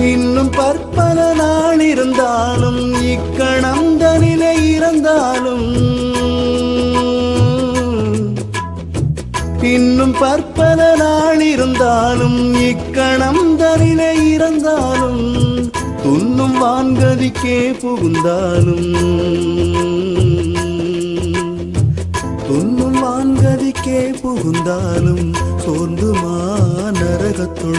இன்னும் பற்பல நாள் இருந்தாலும் இக்கணம் தனிலே இறந்தாலும். இன்னும் பற்பல நாள் இருந்தாலும் இக்கணம் தனிலே இறந்தாலும். துண்ணும் வான்கதிக்கே புகுந்தாலும். துண்ணும் வான்கதிக்கே புகுந்தாலும் சோர்ந்துமா நரகத்துள்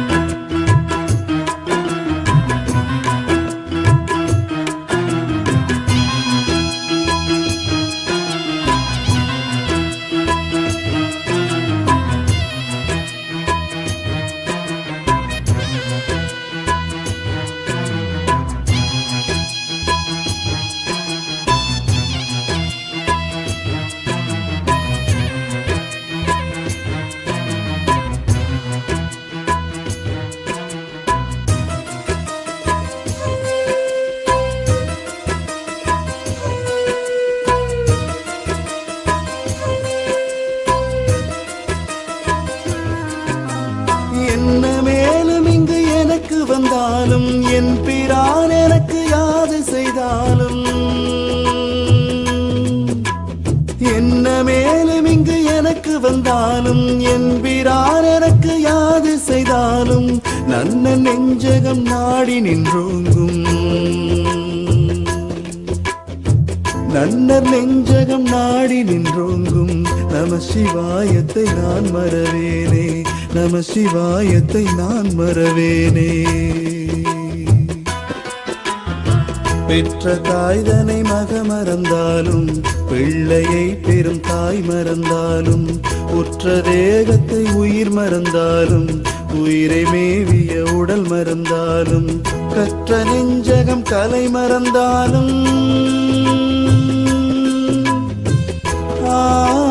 செய்தாலும் என் பிரான் எனக்கு யாது செய்தாலும் என்ன மேலும் இங்கு எனக்கு வந்தாலும் என் பிரான் எனக்கு யாது செய்தாலும் நன்ன நெஞ்சகம் நாடி நின்றோங்கும். நன்னர் நெஞ்சகம் நாடி நின்றோங்கும். நம சிவாயத்தை நான் மறவேனே. நம சிவாயத்தை நான் மறவேனே. பெற்ற தாய்தனை மக மறந்தாலும் பிள்ளையை பெரும் தாய் மறந்தாலும் உற்ற தேகத்தை உயிர் மறந்தாலும் உயிரை மேவிய உடல் மறந்தாலும் கற்ற நெஞ்சகம் கலை மறந்தாலும். ஆ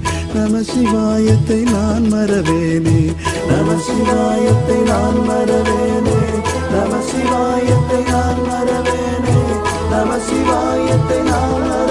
நம சிவாயத்தை நான் மறவேனே. நம சிவாயத்தை நான் மறவேனே. நம சிவாயத்தை நான் மறவேனே. நம சிவாயத்தை நான் மறவேனே.